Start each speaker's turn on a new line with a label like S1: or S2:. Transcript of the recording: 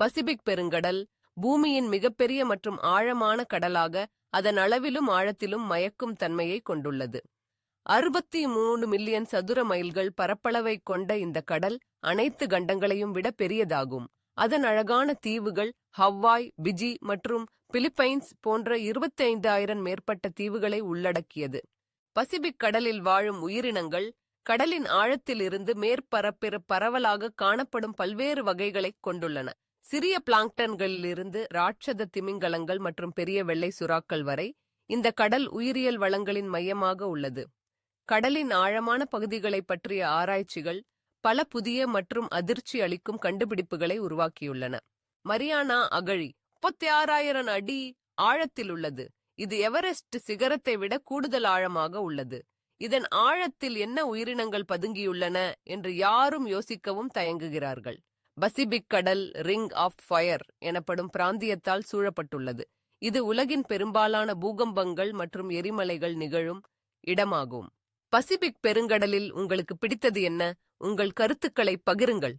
S1: Pacific பெருங்கடல் பூமியின் மிகப்பெரிய மற்றும் ஆழமான கடலாக அதன் அளவிலும் ஆழத்திலும் மயக்கும் தன்மையை கொண்டுள்ளது. அறுபத்தி மூணு மில்லியன் சதுர மைல்கள் பரப்பளவை கொண்ட இந்த கடல் அனைத்து கண்டங்களையும் விட பெரியதாகும். அதன் அழகான தீவுகள் ஹவ்வாய் பிஜி மற்றும் பிலிப்பைன்ஸ் போன்ற இருபத்தி ஐந்தாயிரம் மேற்பட்ட தீவுகளை உள்ளடக்கியது. பசிபிக் கடலில் வாழும் உயிரினங்கள் கடலின் ஆழத்திலிருந்து மேற்பரப்பிற பரவலாக காணப்படும் பல்வேறு வகைகளைக் கொண்டுள்ளன. சிறிய பிளாங்டன்களிலிருந்து ராட்சத திமிங்கலங்கள் மற்றும் பெரிய வெள்ளை சுறாக்கள் வரை இந்த கடல் உயிரியல் வளங்களின் மையமாக உள்ளது. கடலின் ஆழமான பகுதிகளைப் பற்றிய ஆராய்ச்சிகள் பல புதிய மற்றும் அதிர்ச்சி அளிக்கும் கண்டுபிடிப்புகளை உருவாக்கியுள்ளன. மரியானா அகழி முப்பத்தி ஆறாயிரம் அடி ஆழத்தில் உள்ளது. இது எவரெஸ்ட் சிகரத்தை விட கூடுதல் ஆழமாக உள்ளது. இதன் ஆழத்தில் என்ன உயிரினங்கள் பதுங்கியுள்ளன என்று யாரும் யோசிக்கவும் தயங்குகிறார்கள். பசிபிக் கடல் ரிங் ஆஃப் ஃபயர் எனப்படும் பிராந்தியத்தால் சூழப்பட்டுள்ளது. இது உலகின் பெரும்பாலான பூகம்பங்கள் மற்றும் எரிமலைகள் நிகழும் இடமாகும். பசிபிக் பெருங்கடலில் உங்களுக்கு பிடித்தது என்ன? உங்கள் கருத்துக்களை பகிருங்கள்.